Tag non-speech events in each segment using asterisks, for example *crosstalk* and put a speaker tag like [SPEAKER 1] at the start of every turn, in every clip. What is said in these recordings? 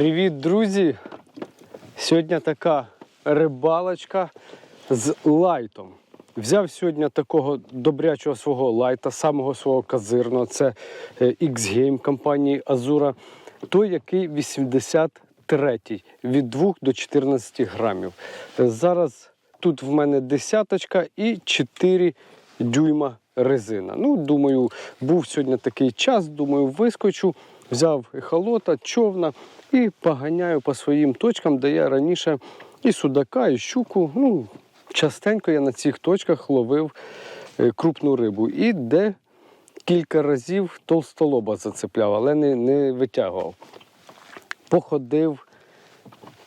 [SPEAKER 1] Привіт, друзі! Сьогодні така рибалочка з лайтом. Взяв сьогодні такого добрячого свого лайта, самого свого казирного. Це е, X-Game компанії Азура. Той, який 83 від 2 до 14 грамів. Зараз тут в мене десяточка і 4 дюйма резина. Ну, думаю, був сьогодні такий час, думаю, вискочу, взяв ехолота, човна і поганяю по своїм точкам, де я раніше і судака, і щуку. Ну, частенько я на цих точках ловив е, крупну рибу. І де кілька разів толстолоба зацепляв, але не, не витягував. Походив,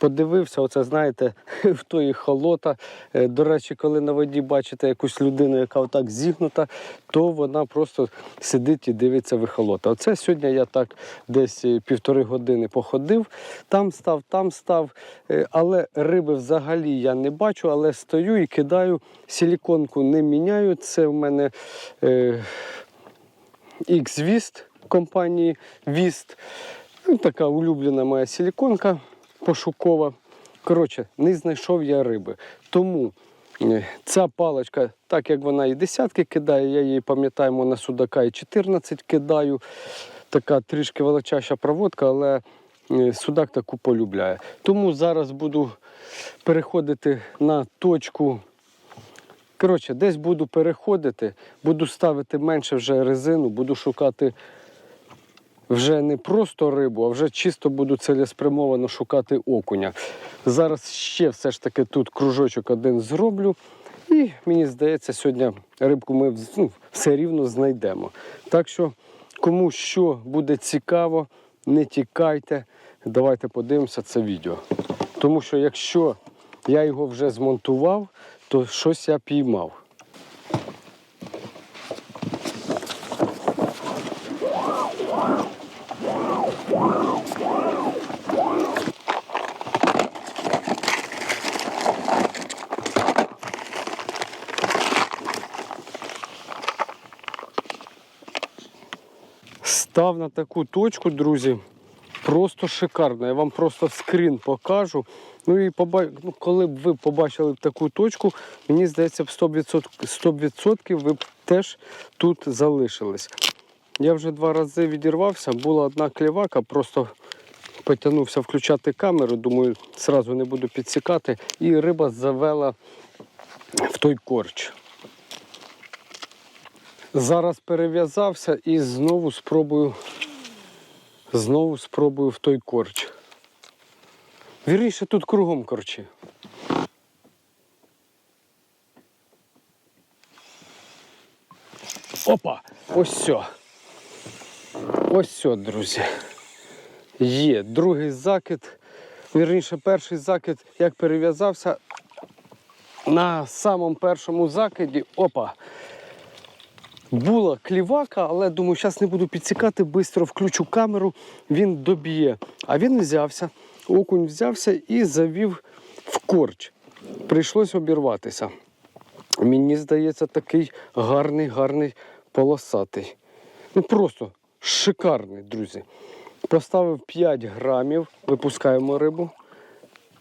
[SPEAKER 1] подивився, оце знаєте, *laughs* в тої холота. Е, До речі, коли на воді бачите якусь людину, яка отак зігнута, то вона просто сидить і дивиться в ехолота. Оце сьогодні я так десь е, півтори години походив, там став, там став. Е, Але риби взагалі я не бачу, але стою і кидаю, силіконку не міняю. Це в мене. Е, X-Vist компанії Vist. Ну, така улюблена моя силіконка пошукова. Коротше, не знайшов я риби. Тому е, ця паличка, так як вона і десятки кидає, я її пам'ятаємо на судака і 14 кидаю. Така трішки величаща проводка, але е, судак таку полюбляє. Тому зараз буду переходити на точку Коротше, десь буду переходити, буду ставити менше вже резину, буду шукати вже не просто рибу, а вже чисто буду цілеспрямовано шукати окуня. Зараз ще все ж таки тут кружочок один зроблю. І мені здається, сьогодні рибку ми ну, все рівно знайдемо. Так що, кому що буде цікаво, не тікайте. Давайте подивимося це відео. Тому що якщо я його вже змонтував, то щось я піймав. Став на таку точку, друзі. Просто шикарно. Я вам просто скрін покажу. Ну і поба... ну, коли б ви побачили таку точку, мені здається, б 100%, 100% ви б теж тут залишились. Я вже два рази відірвався, була одна клівака, просто потягнувся включати камеру, думаю, зразу не буду підсікати, і риба завела в той корч. Зараз перев'язався і знову спробую Знову спробую в той корч. Вірніше, тут кругом корчі. Опа! Ось все. Ось все, друзі. Є другий закид. Вірніше, перший закид, як перев'язався. На самому першому закиді, опа, була клівака, але думаю, зараз не буду підсікати, швидко включу камеру, він доб'є. А він взявся, окунь взявся і завів в корч. Прийшлось обірватися. Мені здається, такий гарний, гарний полосатий. Ну просто шикарний, друзі. Поставив 5 грамів, випускаємо рибу.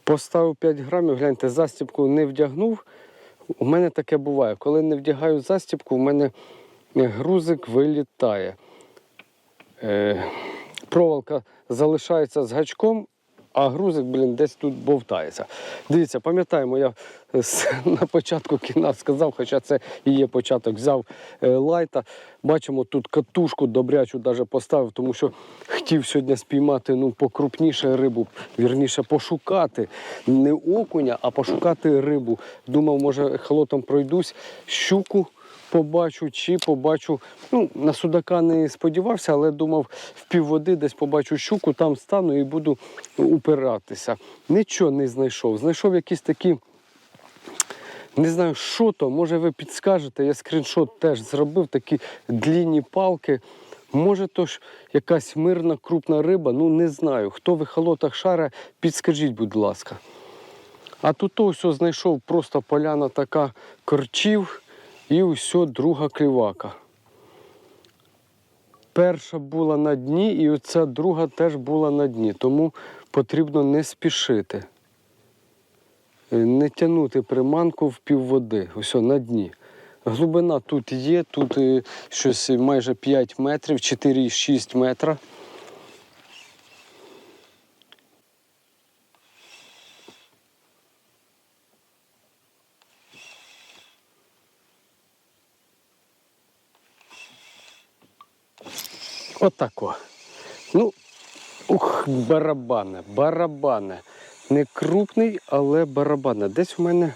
[SPEAKER 1] Поставив 5 грамів, гляньте, застібку не вдягнув. У мене таке буває. Коли не вдягаю застібку, у мене грузик вилітає. Е, проволока залишається з гачком, а грузик, блін, десь тут бовтається. Дивіться, пам'ятаємо, я *laughs* на початку кіна сказав, хоча це і є початок, взяв е, лайта. Бачимо, тут катушку добрячу даже поставив, тому що хотів сьогодні спіймати ну, покрупніше рибу, вірніше пошукати не окуня, а пошукати рибу. Думав, може, холотом пройдусь, щуку побачу, чи побачу. Ну, на судака не сподівався, але думав, в півводи десь побачу щуку, там стану і буду упиратися. Нічого не знайшов. Знайшов якісь такі. Не знаю, що то, може ви підскажете, я скріншот теж зробив, такі длінні палки. Може, то ж якась мирна крупна риба, ну не знаю. Хто в ехолотах шара, підскажіть, будь ласка. А тут ось знайшов просто поляна така корчів і ось друга клівака. Перша була на дні, і оця друга теж була на дні. Тому потрібно не спішити. Е, Не тягнути приманку в півводи, ось на дні. Глибина тут є, тут е, щось майже 5 метрів, 4,6 метра. Отако. Ну, ух, барабане, барабане. Не крупний, але барабане. Десь у мене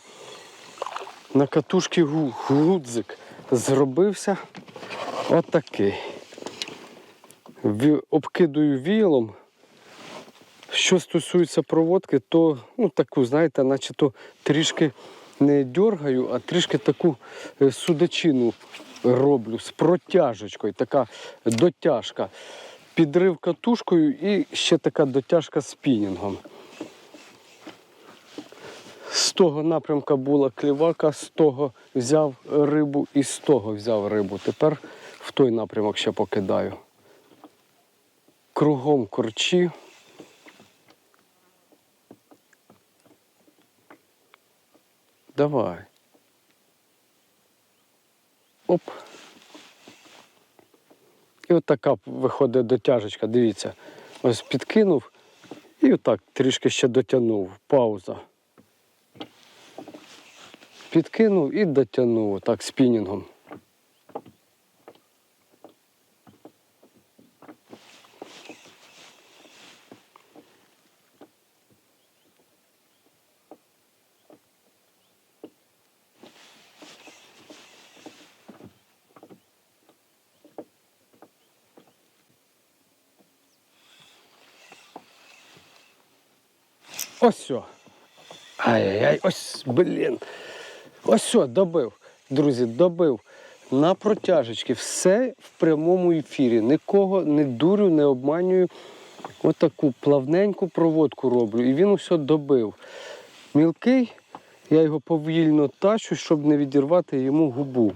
[SPEAKER 1] на катушці гу- гудзик зробився отакий. Обкидую вілом. Що стосується проводки, то ну, таку, знаєте, наче то трішки не дергаю, а трішки таку е, судачину роблю з протяжечкою, така дотяжка. Підрив катушкою і ще така дотяжка спінінгом. З того напрямка була клівака, з того взяв рибу і з того взяв рибу. Тепер в той напрямок ще покидаю. Кругом корчі. Давай. Оп. І от така виходить дотяжечка, дивіться. Ось підкинув і отак трішки ще дотягнув. Пауза. Підкинув і дотягнув отак спінінгом. Ось все. Ай-яй-яй, ось, блін. Ось все, добив. Друзі, добив. На протяжечки. Все в прямому ефірі. Нікого не дурю, не обманюю. Отаку плавненьку проводку роблю. І він усе добив. Мілкий, я його повільно тащу, щоб не відірвати йому губу.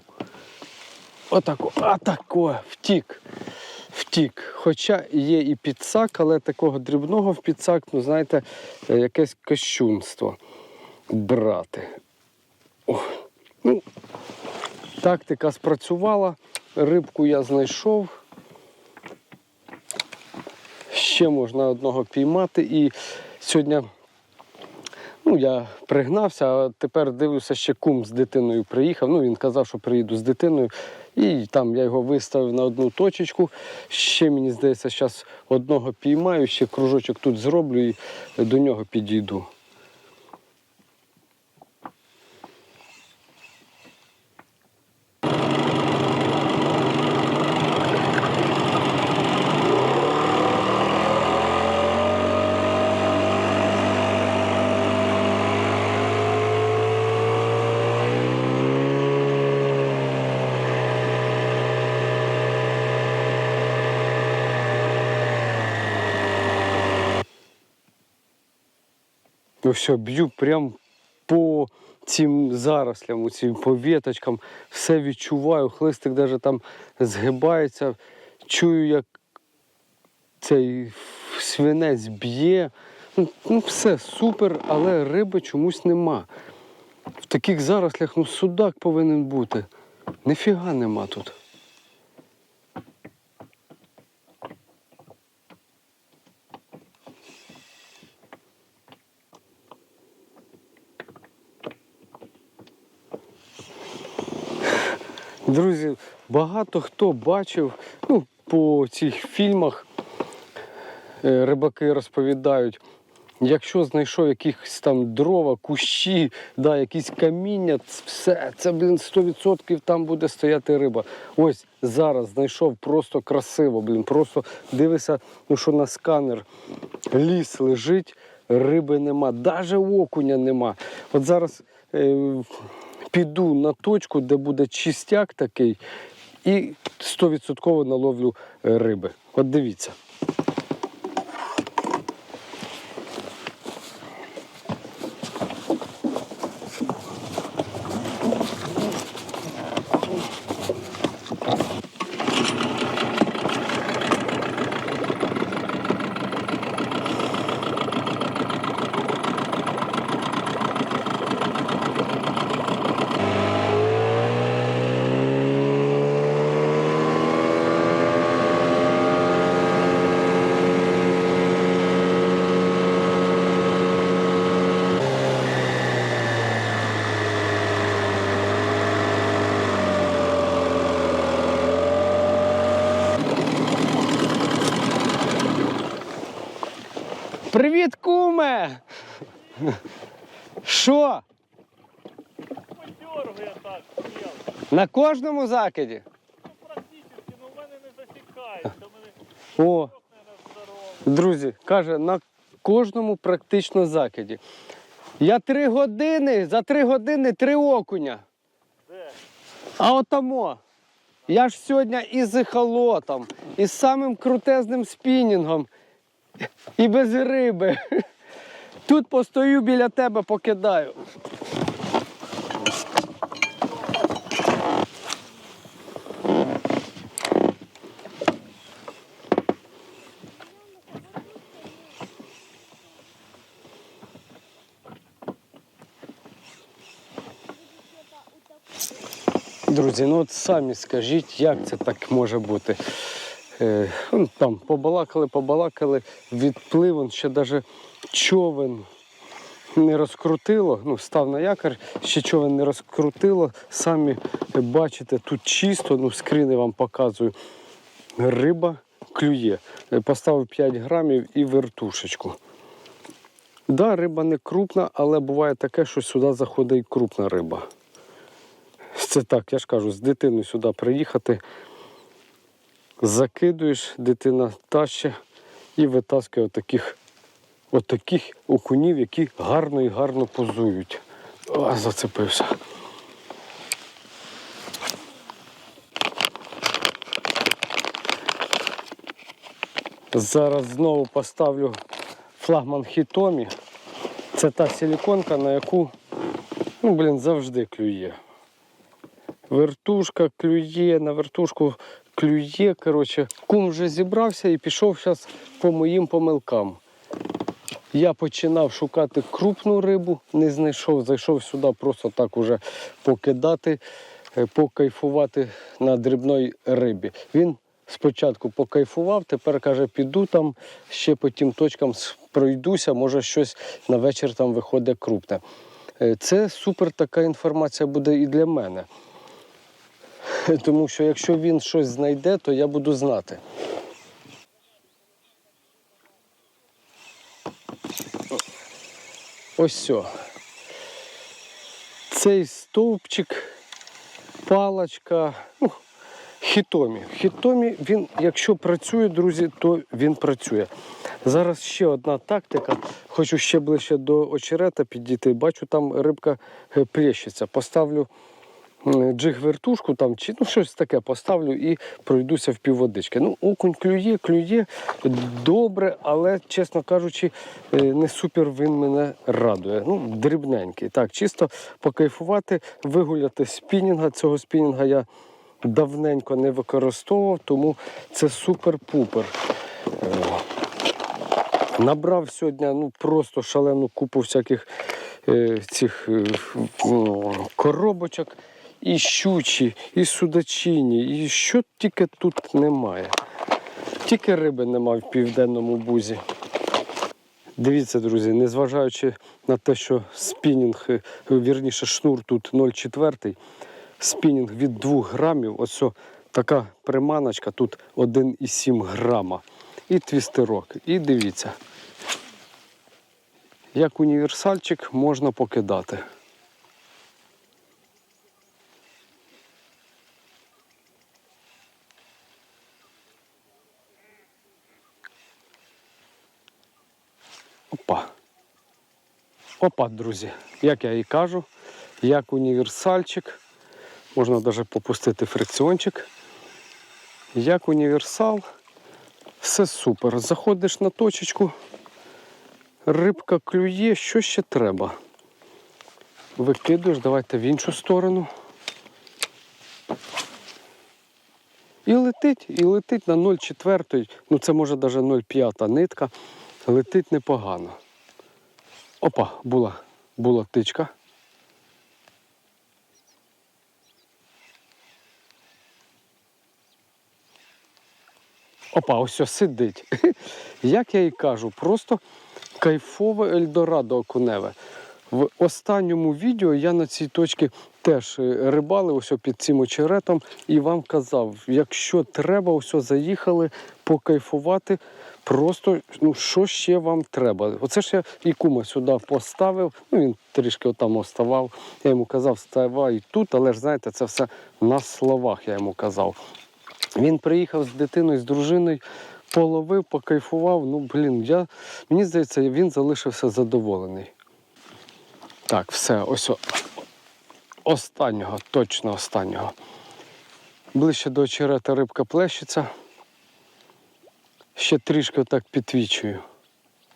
[SPEAKER 1] Отако, атако, втік. Втік. Хоча є і підсак, але такого дрібного в підсак, ну знаєте, е, якесь кощунство брати. О, ну, тактика спрацювала, рибку я знайшов. Ще можна одного піймати. І сьогодні ну, я пригнався, а тепер дивлюся, ще кум з дитиною приїхав. Ну, він казав, що приїду з дитиною. І там я його виставив на одну точечку. Ще мені здається, зараз одного піймаю, ще кружочок тут зроблю і до нього підійду. Все, б'ю прям по цим зарослям, цим по веточкам, все відчуваю, хлистик навіть там згибається, чую, як цей свинець б'є. Ну, ну все супер, але риби чомусь нема. В таких зарослях ну, судак повинен бути. Ніфіга нема тут. Друзі, багато хто бачив, ну, по цих фільмах е, рибаки розповідають, якщо знайшов якісь там дрова, кущі, да, якісь каміння, все, це, блін, 100% там буде стояти риба. Ось зараз знайшов просто красиво, блін, просто дивися, ну що на сканер ліс лежить, риби нема, навіть окуня нема. От зараз. Е, піду на точку, де буде чистяк такий, і 100% наловлю ловлю риби. От дивіться.
[SPEAKER 2] Привіт, куме! Що?
[SPEAKER 1] На кожному закиді? О, друзі, каже, на кожному практично закиді. Я три години, за три години три окуня. А отамо. Я ж сьогодні і з ехолотом, і з самим крутезним спінінгом і без риби. Тут постою біля тебе, покидаю. Друзі, ну от самі скажіть, як це так може бути. Е, ну, там побалакали, побалакали, відплив, ще навіть човен не розкрутило, ну, став на якор, ще човен не розкрутило. Самі бачите, тут чисто, ну, скріни вам показую. Риба клює. Е, Поставив 5 грамів і вертушечку. Да, риба не крупна, але буває таке, що сюди заходить крупна риба. Це так, я ж кажу, з дитиною сюди приїхати, закидуєш, дитина тащить і витаскує отаких, отаких окунів, які гарно і гарно позують. О, зацепився. Зараз знову поставлю флагман Хітомі. Це та силіконка, на яку ну, блін, завжди клює. Вертушка клює, на вертушку клює. Коротше, кум вже зібрався і пішов зараз по моїм помилкам. Я починав шукати крупну рибу, не знайшов, зайшов сюди просто так уже покидати, е, покайфувати на дрібної рибі. Він спочатку покайфував, тепер каже, піду там, ще по тим точкам пройдуся, може щось на вечір там виходить крупне. Е, Це супер така інформація буде і для мене. *laughs* Тому що якщо він щось знайде, то я буду знати. Ось все. Цей стовпчик, палочка, ну, хітомі. Хітомі, він, якщо працює, друзі, то він працює. Зараз ще одна тактика. Хочу ще ближче до очерета підійти. Бачу, там рибка е, плещеться. Поставлю джиг-вертушку там, чи ну, щось таке поставлю і пройдуся в півводички. Ну, окунь клює, клює добре, але, чесно кажучи, е, не супер він мене радує. Ну, дрібненький. Так, чисто покайфувати, вигуляти спінінга. Цього спінінга я давненько не використовував, тому це супер-пупер. Е, Набрав сьогодні ну, просто шалену купу всяких е, цих е, коробочок. І щучі, і судачині, і що тільки тут немає. Тільки риби немає в південному бузі. Дивіться, друзі, незважаючи на те, що спінінг, е, вірніше, шнур тут 0,4, спінінг від 2 грамів, ось така приманочка, тут 1,7 грама. І твістерок. І дивіться, як універсальчик можна покидати. Опа. Опа, друзі. Як я і кажу, як універсальчик. Можна навіть попустити фрикціончик. Як універсал. Все супер. Заходиш на точечку, рибка клює, що ще треба? Викидуєш, давайте в іншу сторону. І летить, і летить на 0,4, ну це може навіть 0,5 нитка. Летить непогано. Опа, була, була тичка. Опа, ось ось сидить. *laughs* Як я і кажу, просто кайфове Ельдорадо окуневе. В останньому відео я на цій точці теж е, рибалив ось під цим очеретом і вам казав, якщо треба, ось заїхали покайфувати, Просто ну що ще вам треба? Оце ж я і кума сюди поставив. Ну він трішки отам оставав. Я йому казав, ставай тут, але ж знаєте, це все на словах я йому казав. Він приїхав з дитиною, з дружиною, половив, покайфував. Ну, блін, я, мені здається, він залишився задоволений. Так, все, ось останнього, точно останнього. Ближче до очерета рибка плещеться. Ще трішки так підвічую.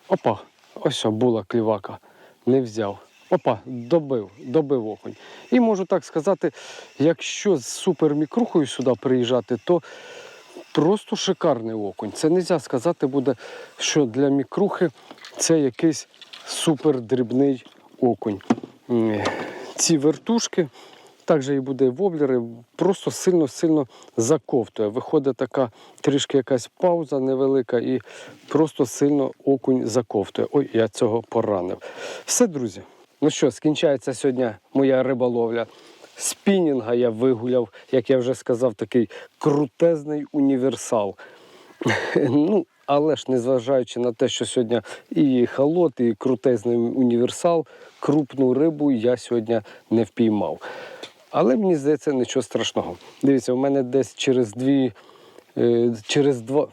[SPEAKER 1] Опа, ось була клівака. Не взяв. Опа, добив, добив окунь. І можу так сказати, якщо з супермікрухою сюди приїжджати, то просто шикарний окунь. Це не можна сказати буде, що для мікрухи це якийсь супердрібний окунь. Ці вертушки, також і буде воблери, просто сильно-сильно заковтує. Виходить така трішки якась пауза невелика і просто сильно окунь заковтує. Ой, я цього поранив. Все, друзі. Ну що, скінчається сьогодні моя риболовля. Спінінга я вигуляв, як я вже сказав, такий крутезний універсал. *laughs* Ну, але ж незважаючи на те, що сьогодні і халот, і крутезний універсал, крупну рибу я сьогодні не впіймав. Але мені здається, нічого страшного. Дивіться, у мене десь через дві, е, через два.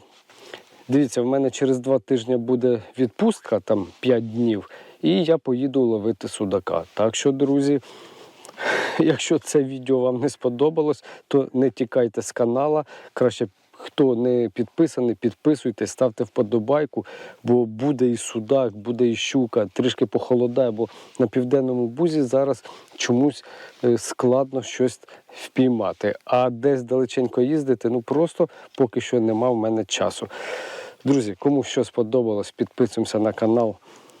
[SPEAKER 1] Дивіться, в мене через два тижні буде відпустка, там 5 днів, і я поїду ловити судака. Так що, друзі, *laughs* якщо це відео вам не сподобалось, то не тікайте з канала. Краще, хто не підписаний, підписуйтесь, ставте вподобайку, бо буде і судак, буде і щука, трішки похолодає, бо на південному бузі зараз чомусь е, складно щось впіймати. А десь далеченько їздити, ну просто поки що нема в мене часу. Друзі, кому що сподобалось, підписуємося на канал,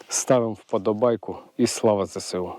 [SPEAKER 1] ставимо вподобайку і слава ЗСУ.